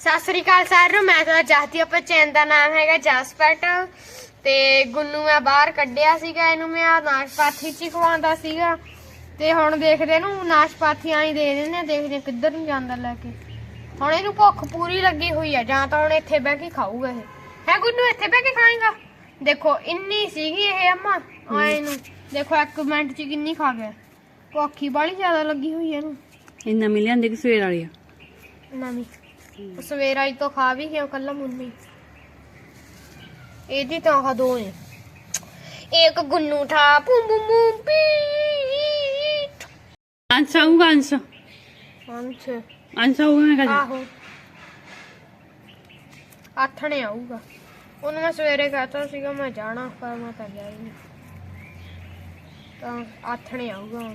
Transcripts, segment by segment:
ਸਤਿ ਸ੍ਰੀ ਅਕਾਲ ਸਾਰਿਆਂ ਨੂੰ ਮੈਂ ਤੁਹਾਡਾ ਜਸਦੀ ਆਪਾਂ ਚੈਨ ਦਾ ਨਾਮ ਹੈਗਾ ਜਸਪੈਟ। ਤੇ ਗੁੰਨੂ ਮੈਂ ਬਾਹਰ ਕੱਢਿਆ ਸੀਗਾ ਇਹਨੂੰ ਮੈਂ ਆਹ ਨਾਸ਼ਪਾਤੀ ਚ ਹੀ ਖਵਾਉਂਦਾ ਸੀਗਾ। ਤੇ ਹੁਣ ਦੇਖਦੇ ਨੂੰ ਨਾਸ਼ਪਾਤੀ ਆਈ ਦੇ ਦਿੰਦੇ ਆ, ਦੇਖਦੇ ਆ ਕਿੱਧਰ ਨੂੰ ਜਾਂਦਾ ਲੈ ਕੇ। ਹੁਣ ਇਹਨੂੰ ਭੁੱਖ ਪੂਰੀ ਲੱਗੀ ਹੋਈ ਆ ਜਾਂ ਤਾਂ ਹੁਣ ਇੱਥੇ ਬਹਿ ਕੇ ਖਾਊਗਾ ਇਹ। ਹੈ ਗੁੰਨੂ ਇੱਥੇ ਬਹਿ ਕੇ ਖਾਏਗਾ? ਦੇਖੋ ਇੰਨੀ ਸੀਗੀ ਇਹ ਅੰਮਾ ਆਏ ਨੂੰ ਦੇਖੋ ਇੱਕ ਮਿੰਟ ਚ ਕਿੰਨੀ ਖਾ ਗਿਆ। ਭੁੱਖੀ ਬਾਲੀ ਜ਼ਿਆਦਾ ਲੱਗੀ ਹੋਈ ਆ ਇਹਨੂੰ। ਇਹ ਨਵੀਂ ਲਿਆਂਦੀ ਕਿ ਸਵੇਰ ਵਾਲੀ ਆ? ਨਵੀਂ। ਸਵੇਰਾ ਹੀ ਤੋਂ ਖਾ ਵੀ ਗਿਆ ਕੱਲਾ ਮੁੰਨੀ। ਇਹਦੀ ਤਾਂ ਆਹ ਦੋ ਨੇ। ਇੱਕ ਗੁੰਨੂ ਠਾ ਪੂੰ ਪੂੰ ਪੂੰ ਪੀਟ ਅੰਸ਼ ਆਊਗਾ ਅੰਸ਼? ਅੰਸ਼। ਆਊਗਾ ਮੈਂ ਕਹਿੰਦਾ ਆਹੋ। ਆਥਣੇ ਆਊਗਾ। ਉਹਨੂੰ ਮੈਂ ਸਵੇਰੇ ਕਹਤਾ ਸੀਗਾ ਮੈਂ ਜਾਣਾ ਪਰ ਮੈਂ ਤਾਂ ਗਿਆ ਹੀ ਨਹੀਂ। ਤਾਂ ਆਥਣੇ ਆਊਗਾ।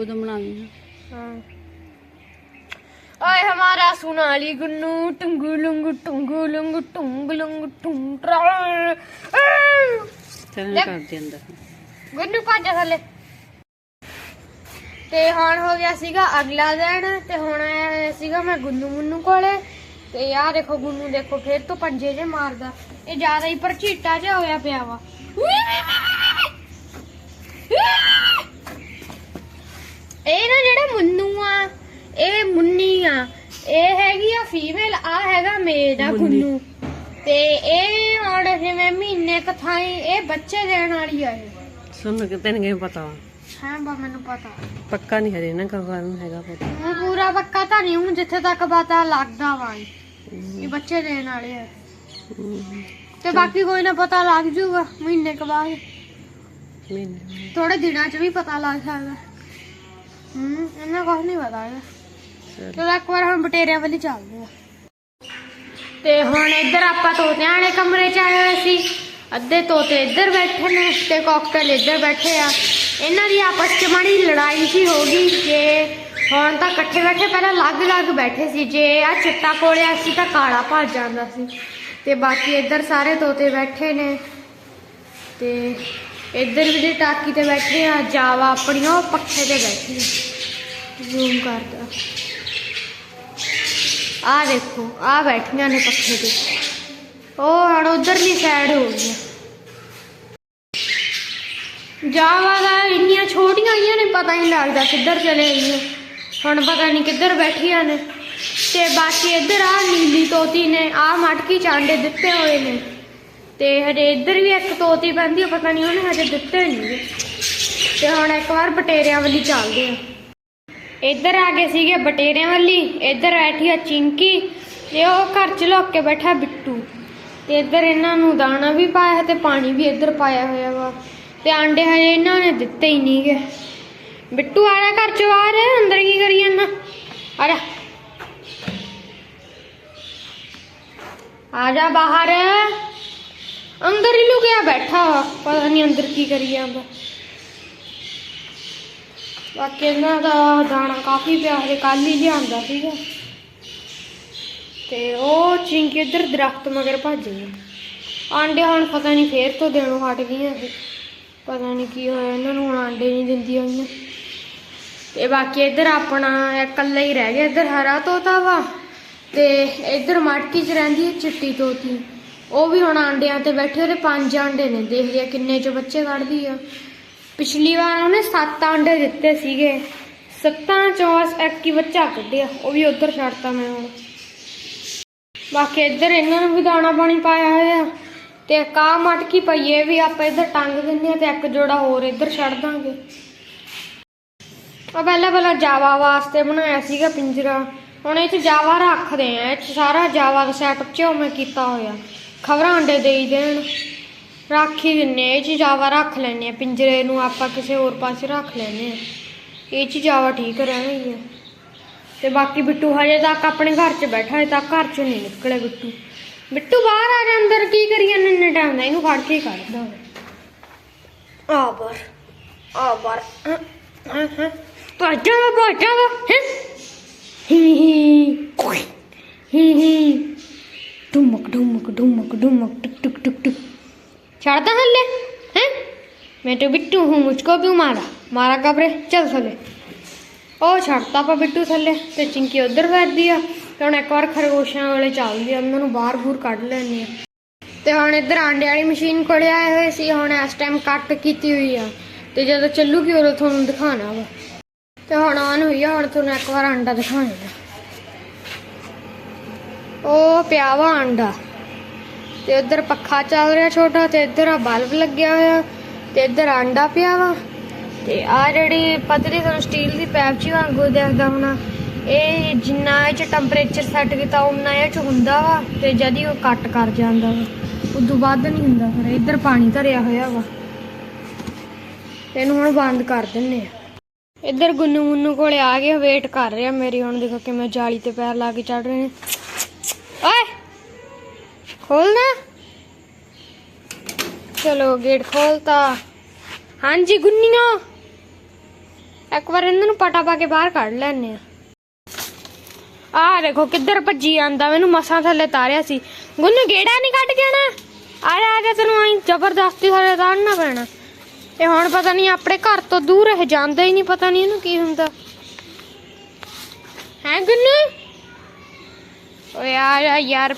ਉਦੋਂ ਬਣਾਉਂਦੀ हाँ ओए हमारा सोनाली गुन्नू टुंगू लुंगू टुंगू लुंगू टुंग लुंगू टुंग ट्रा- ਚੱਲ ਲੈ। ਮੈਂ ਕਰਦੀ ਅੰਦਰ ਗੁੰਨੂ ਭੱਜ ਥੱਲੇ ਤੇ ਹੁਣ ਹੋ ਗਿਆ ਸੀਗਾ ਅਗਲਾ ਦਿਨ ਤੇ ਹੁਣ ਆਇਆ ਸੀਗਾ ਮੈਂ ਗੁੰਨੂ ਮੁੰਨੂ ਕੋਲੇ ਤੇ ਯਾਰ ਦੇਖੋ ਗੁੰਨੂ ਦੇਖੋ ਫਿਰ ਤੋਂ ਪੰਜੇ ਜੇ ਮਾਰਦਾ ਇਹ ਜ਼ਿਆਦਾ ਹੀ ਪਰਚੀਟਾ ਜਿਹਾ ਹੋਇਆ ਪਿਆ ਵਾ ਇਹ ਨਾ ਜਿਹੜਾ ਮੁੰਨੂ ਆ ਇਹ ਮੁੰਨੀ ਆ। ਇਹ ਹੈਗੀ ਆ ਫੀਮੇਲ ਆ ਹੈਗਾ ਮੇਲ ਆ ਮੁੰਨੀ। ਗੁੰਨੂ। ਤੇ ਇਹ ਹੁਣ ਜਿਵੇਂ ਮਹੀਨੇ ਕਥਾਈ ਇਹ ਬੱਚੇ ਦੇਣ ਵਾਲੀ ਆ ਇਹ। ਸੁਣ ਕੇ ਤੈਨੂੰ ਕਿਵੇਂ ਪਤਾ। ਵਾ? ਹਾਂ ਬਾ ਮੈਨੂੰ ਪਤਾ। ਪੱਕਾ ਨਹੀਂ ਹਰੇ ਨਾ ਕਹਾਂ ਨੂੰ ਹੈਗਾ ਪਤਾ। ਹੁਣ ਪੂਰਾ ਪੱਕਾ ਤਾਂ ਨਹੀਂ ਹੁਣ ਜਿੱਥੇ ਤੱਕ ਪਤਾ ਲੱਗਦਾ ਵਾ ਇਹ ਬੱਚੇ ਦੇਣ ਵਾਲੇ ਆ। ਹਮ, ਤੇ ਬਾਕੀ ਕੋਈ ਨਾ ਪਤਾ ਲੱਗ ਜੂਗਾ ਮਹੀਨੇ ਕੁ ਬਾਅਦ। ਮਹੀਨੇ ਥੋੜੇ ਦਿਨਾਂ 'ਚ ਵੀ ਪਤਾ ਲੱਗ ਸਕਦਾ। ਹੂੰ ਇਹਨਾਂ ਕੁਝ ਨਹੀਂ ਪਤਾ ਹੈਗਾ। ਚਲੋ ਇੱਕ ਵਾਰ ਹੁਣ ਬਟੇਰਿਆਂ ਵੱਲ ਹੀ ਚੱਲਦੇ ਆ। ਤੇ ਹੁਣ ਇੱਧਰ ਆਪਾਂ ਤੋਤਿਆਂ ਵਾਲੇ ਕਮਰੇ 'ਚ ਆਏ ਹੋਏ ਸੀ। ਅੱਧੇ ਤੋਤੇ ਇੱਧਰ ਬੈਠੇ ਨੇ ਤੇ ਕਾਕਟੇਲ ਇੱਧਰ ਬੈਠੇ ਆ। ਇਹਨਾਂ ਦੀ ਆਪਸ 'ਚ ਮਾੜੀ ਲੜਾਈ ਸੀ ਹੋ ਗਈ ਜੇ ਹੁਣ ਤਾਂ ਇਕੱਠੇ ਬੈਠੇ, ਪਹਿਲਾਂ ਅਲੱਗ-ਅਲੱਗ ਬੈਠੇ ਸੀ। ਜੇ ਆ ਚਿੱਟਾ ਕੋਲਿਆ ਸੀ ਤਾਂ ਕਾਲਾ ਭੱਜ ਜਾਂਦਾ ਸੀ। ਤੇ ਬਾਕੀ ਇੱਧਰ ਸਾਰੇ ਤੋਤੇ ਬੈਠੇ ਨੇ। ਤੇ ਇੱਧਰ ਵੀ ਜੇ ਟਾਕੀ ਤੇ ਬੈਠੇ ਆ, ਜਾਵਾ ਆਪਣੀ ਉਹ ਪੱਖੇ ਤੇ ਬੈਠੀ ਜ਼ੂਮ ਕਰਦਾ। ਆ ਦੇਖੋ ਆ ਬੈਠੀਆਂ ਨੇ ਪੱਖੇ ਤੇ। ਉਹ ਹੁਣ ਉਧਰਲੀ ਸਾਈਡ ਹੋ ਗਈਆਂ। ਜਾਵਾ ਦਾ ਇੰਨੀਆਂ ਛੋਟੀਆਂ ਆਈਆਂ ਨੇ, ਪਤਾ ਹੀ ਨਹੀਂ ਲੱਗਦਾ ਕਿੱਧਰ ਚਲੇ ਗਈਆਂ। ਹੁਣ ਪਤਾ ਨਹੀਂ ਕਿੱਧਰ ਬੈਠੀਆਂ ਨੇ। ਤੇ ਬਾਕੀ ਇੱਧਰ ਆ ਨੀਲੀ ਤੋਤੀ ਨੇ ਆ ਮਟਕੀ ਚਾਂਡੇ ਦਿੱਤੇ ਹੋਏ ਨੇ। ਤੇ ਹਜੇ ਇੱਧਰ ਵੀ ਇੱਕ ਤੋਤੀ ਪੈਂਦੀ ਪਤਾ ਨਹੀਂ ਉਹਨੇ ਹਜੇ ਦਿੱਤੇ ਨਹੀਂ ਤੇ ਹੁਣ ਇੱਕ ਵਾਰ ਬਟੇਰਿਆਂ ਵਾਲੀ ਚੱਲਦੇ ਆ। ਇੱਧਰ ਆ ਗਏ ਸੀਗੇ ਬਟੇਰਿਆਂ ਵਾਲੀ, ਇੱਧਰ ਬੈਠੀ ਆ ਚਿੰਕੀ ਤੇ ਉਹ ਘਰ ਚ ਲੁੱਕ ਕੇ ਬੈਠਾ ਬਿੱਟੂ। ਤੇ ਇੱਧਰ ਇਹਨਾਂ ਨੂੰ ਦਾਣਾ ਵੀ ਪਾਇਆ ਤੇ ਪਾਣੀ ਵੀ ਇੱਧਰ ਪਾਇਆ ਹੋਇਆ ਵਾ। ਤੇ ਆਂਡੇ ਹਜੇ ਇਹਨਾਂ ਨੇ ਦਿੱਤੇ ਹੀ ਨਹੀਂਗੇ ਬਿੱਟੂ, ਆ ਜਾ ਘਰ ਚ ਬਾਹਰ, ਅੰਦਰ ਕੀ ਕਰੀ ਜਾਂਦਾ? ਆ ਜਾ। ਆ ਜਾ ਬਾਹਰ। ਅੰਦਰ ਹੀ ਲੁਕਿਆ ਬੈਠਾ ਵਾ, ਪਤਾ ਨਹੀਂ ਅੰਦਰ ਕੀ ਕਰੀ ਜਾਂਦਾ। ਬਾਕੀ ਇਹਨਾਂ ਦਾ ਦਾਣਾ ਕਾਫੀ ਪਿਆ ਹਜੇ ਕੱਲ ਹੀ ਲਿਆਂਦਾ ਸੀਗਾ। ਤੇ ਉਹ ਚਿੰਕੀ ਇੱਧਰ ਦਰਖਤ ਮਗਰ ਭੱਜ ਗਏ। ਆਂਡੇ ਹੁਣ ਪਤਾ ਨਹੀਂ ਫੇਰ ਤੋਂ ਦੇਣੋਂ ਹਟ ਗਈਆਂ ਇਹ ਪਤਾ ਨਹੀਂ ਕੀ ਹੋਇਆ, ਇਹਨਾਂ ਨੂੰ ਹੁਣ ਆਂਡੇ ਨਹੀਂ ਦਿੰਦੀਆਂ ਹੋਈਆਂ। ਤੇ ਬਾਕੀ ਇੱਧਰ ਆਪਣਾ ਇਕੱਲਾ ਹੀ ਰਹਿ ਗਿਆ, ਇੱਧਰ ਹਰਾ ਤੋਤਾ ਵਾ ਤੇ ਇੱਧਰ ਮਟਕੀ 'ਚ ਰਹਿੰਦੀ ਹੈ ਚਿੱਟੀ ਤੋਤੀ। ਉਹ ਵੀ ਹੁਣ ਆਂਡਿਆਂ ਤੇ ਬੈਠੇ, ਉਹਦੇ ਪੰਜ ਆਂਡੇ ਨੇ ਦੇਖਦੇ ਆ ਕਿੰਨੇ ਚ ਬੱਚੇ ਕੱਢਦੀ ਆ। ਪਿਛਲੀ ਵਾਰ ਉਹਨੇ 7 ਆਂਡੇ ਦਿੱਤੇ ਸੀਗੇ। ਸੱਤਾਂ ਚੋਂ ਇੱਕ ਹੀ ਬੱਚਾ ਕੱਢਿਆ, ਉਹ ਵੀ ਉਧਰ ਛੱਡਤਾ ਮੈਂ ਹੁਣ। ਬਾਕੀ ਇੱਧਰ ਇਹਨਾਂ ਨੂੰ ਵੀ ਦਾਣਾ ਪਾਣੀ ਪਾਇਆ ਹੋਇਆ। ਤੇ ਕਾ ਮਟਕੀ ਪਈਏ ਵੀ ਆਪਾਂ ਇੱਧਰ ਟੰਗ ਦਿੰਦੇ ਆ ਤੇ ਇੱਕ ਜੋੜਾ ਹੋਰ ਇੱਧਰ ਛੱਡ ਦਾਂਗੇ। ਆ ਪਹਿਲਾਂ ਪਹਿਲਾਂ ਜਾਵਾ ਵਾਸਤੇ ਬਣਾਇਆ ਸੀਗਾ ਪਿੰਜਰਾ। ਹੁਣ ਇਹ ਚ ਜਾਵਾ ਰੱਖਦੇ ਆ ਇਹ ਚ ਸਾਰਾ ਜਾਵਾ ਦਾ ਸੈਟਅਪ ਚ ਮੈਂ ਕੀਤਾ ਹੋਇਆ। ਖਬਰਾਂ ਅੰਡੇ ਦੇਈ ਦੇਣ। ਰੱਖ ਹੀ ਦਿੰਨੇ ਇਹ ਚ ਜਾਵਾ ਰੱਖ ਲੈਨੇ ਆ ਪਿੰਜਰੇ ਨੂੰ ਆਪਾਂ ਕਿਸੇ ਹੋਰ ਪਾਸੇ ਰੱਖ ਲੈਨੇ ਆ ਇਹ ਚ ਜਾਵਾ ਠੀਕ ਰਹਿਣਗੇ ਆ ਤੇ ਬਾਕੀ ਬਿੱਟੂ ਹਜੇ ਤੱਕ ਆਪਣੇ ਘਰ 'ਚ ਬੈਠਾ ਹੈ ਤਾਂ ਘਰ 'ਚੋਂ ਨਹੀਂ ਨਿਕਲੇ ਬਿੱਟੂ। ਬਿੱਟੂ ਬਾਹਰ ਆ ਜਾ, ਅੰਦਰ ਕੀ ਕਰੀ ਜਾਂਦੇ, ਇੰਨੇ ਟਾਈਮ ਦਾ? ਇਹਨੂੰ ਫੜ ਕੇ ਕੱਢਦਾ ਆ ਬਾਹਰ ਆ ਬਾਹਰ। ਹਾਂ ਵਾ ਭਾਜਾ ਵਾ ਹੀ ਹੀ ਹੀ ਹੀ। ਡੁਮਕ ਡੁਮਕ ਡੁਮਕ ਡੁਮਕ ਟੁਕ ਟੁਕ ਟੁਕ ਟੁਕ। ਛੱਡਦਾ ਹੱਲੇ ਹੈ? ਮੈਂ ਤੇ ਬਿੱਟੂ ਹੂੰ, ਮੁਝਕੋ ਵੀ ਮਾਰਾ। ਮਾਰਾ ਕਬਰੇ, ਚੱਲ ਥੱਲੇ। ਉਹ ਛੱਡਤਾ ਪਾ ਬਿੱਟੂ ਥੱਲੇ ਤੇ ਚਿੰਕੀ ਉਧਰ ਵੈਦੀ ਆ ਤੇ ਹੁਣ ਇੱਕ ਵਾਰ ਖਰਗੋਸ਼ਾਂ ਵਾਲੇ ਚੱਲਦੀ ਆ, ਉਹਨਾਂ ਨੂੰ ਬਾਹਰ ਬੂਰ ਕੱਢ ਲੈਣੀ ਆ। ਤੇ ਹੁਣ ਇੱਧਰ ਆਂਡੇ ਵਾਲੀ ਮਸ਼ੀਨ ਕੋਲੇ ਆਏ ਹੋਏ ਸੀ, ਹੁਣ ਇਸ ਟਾਈਮ ਕੱਟ ਕੀਤੀ ਹੋਈ ਆ। ਤੇ ਜਦੋਂ ਚੱਲੂਗੀ ਉਦੋਂ ਤੁਹਾਨੂੰ ਦਿਖਾਣਾ ਵਾ। ਤੇ ਹੁਣ ਆਨ ਹੋਈ ਆ, ਹੁਣ ਤੁਹਾਨੂੰ ਇੱਕ ਵਾਰ ਆਂਡਾ ਦਿਖਾਣਾ ਉਹ ਪਿਆ ਵਾ ਆਂਡਾ। ਤੇ ਇੱਧਰ ਪੱਖਾ ਚੱਲ ਰਿਹਾ ਛੋਟਾ ਤੇ ਇੱਧਰ ਆ ਬਲਬ ਲੱਗਿਆ ਹੋਇਆ ਤੇ ਇੱਧਰ ਆਂਡਾ ਪਿਆ ਵਾ। ਤੇ ਆ ਜਿਹੜੀ ਪਤਲੀ ਤੁਹਾਨੂੰ ਸਟੀਲ ਦੀ ਪੈਪ ਜੀ ਵਾਂਗੂ ਦੇਖਦਾ ਹੋਣਾ, ਇਹ ਜਿੰਨਾ ਇਹ ਚ ਟੈਂਪਰੇਚਰ ਸੈੱਟ ਕੀਤਾ ਉਨਾ ਇਹ ਚ ਹੁੰਦਾ ਵਾ ਤੇ ਜਦ ਹੀ ਉਹ ਕੱਟ ਕਰ ਜਾਂਦਾ ਵਾ। ਉਦੋਂ ਵੱਧ ਨਹੀਂ ਹੁੰਦਾ ਫਿਰ, ਇੱਧਰ ਪਾਣੀ ਧਰਿਆ ਹੋਇਆ ਵਾ। ਇਹਨੂੰ ਹੁਣ ਬੰਦ ਕਰ ਦਿੰਨੇ ਆ। ਇੱਧਰ ਗੁੰਨੂ ਮੁੰਨੂ ਕੋਲੇ ਆ ਗਏ ਵੇਟ ਕਰ ਰਿਹਾ ਮੇਰੀ, ਹੁਣ ਦੇਖੋ ਕਿਵੇਂ ਜਾਲੀ ਤੇ ਪੈਰ ਲਾ ਕੇ ਚੜ ਰਹੇ ਨੇ। ਓਏ! ਖੋਲ ਨਾ ਚਲੋ ਗੇਟ ਖੋਲਤਾ। ਹਾਂਜੀ, ਗੁੰਨੀਆਂ। ਇੱਕ ਵਾਰ ਇਹਨਾਂ ਨੂੰ ਪਟਾ ਪਾ ਕੇ ਬਾਹਰ ਕੱਢ ਲੈਣੇ ਆ। ਆਹ ਦੇਖੋ, ਕਿੱਧਰ ਭੱਜੀ ਆਂਦਾ ਮੈਨੂੰ ਮਸਾਂ ਥੱਲੇ ਤਾਰਿਆ ਸੀ। ਗੁੰਨੂ, ਗੇੜਾ ਨਹੀਂ ਕੱਢ ਕੇ ਨਾ ਆ ਜਾ ਆ ਜਾ ਤੈਨੂੰ ਆਈ ਜ਼ਬਰਦਸਤੀ ਥੱਲੇ ਤਾਰਨਾ ਪੈਣਾ। ਇਹ ਹੁਣ ਪਤਾ ਨਹੀਂ, ਆਪਣੇ ਘਰ ਤੋਂ ਦੂਰ ਇਹ ਜਾਂਦਾ ਹੀ ਨਹੀਂ। ਪਤਾ ਨਹੀਂ ਇਹਨੂੰ ਕੀ ਹੁੰਦਾ। ਹੈ, ਗੁੰਨੂ? ਓਏ, ਆ ਯਾਰ।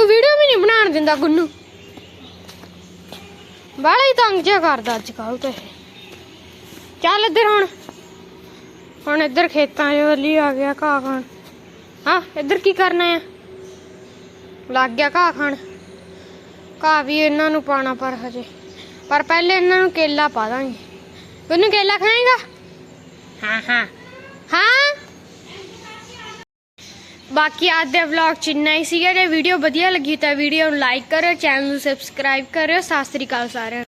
ਤੂੰ ਵੀਡੀਓ ਵੀ ਨਹੀਂ ਬਣਾਉਣ ਦਿੰਦਾ ਗੁੰਨੂ। ਬਾਲਾ ਹੀ ਤੰਗ ਜਿਹਾ ਕਰਦਾ ਅੱਜ ਕੱਲ ਤੇ। ਚੱਲ ਇੱਧਰ ਹੁਣ। ਹੁਣ ਇੱਧਰ ਖੇਤਾਂ 'ਚ ਵੱਲੀ ਆ ਗਿਆ ਘਾਹ ਖਾਣ। ਹਾਂ ਇੱਧਰ ਕੀ ਕਰਨਾ ਆ? ਲੱਗ ਗਿਆ ਘਾਹ ਖਾਣ। ਘਾਹ ਵੀ ਇਹਨਾਂ ਨੂੰ ਪਾਣਾ ਪਰ ਹਜੇ। ਪਰ ਪਹਿਲੇ ਇਹਨਾਂ ਨੂੰ ਕੇਲਾ ਪਾ ਦਾਂਗੇ। ਗੁੰਨੂ, ਕੇਲਾ ਖਾਏਗਾ? ਹਾਂ ਹਾਂ। ਬਾਕੀ ਅੱਜ ਦੇ ਵਲੌਗ ਚ ਇੰਨਾ ਹੀ ਸੀਗਾ ਜੇ ਵੀਡੀਓ ਵਧੀਆ ਲੱਗੀ ਤਾਂ ਵੀਡੀਓ ਨੂੰ ਲਾਈਕ ਕਰੋ ਚੈਨਲ ਨੂੰ ਸਬਸਕ੍ਰਾਈਬ ਕਰਿਓ ਸਤਿ ਸ੍ਰੀ ਅਕਾਲ ਸਾਰਿਆਂ ਨੂੰ।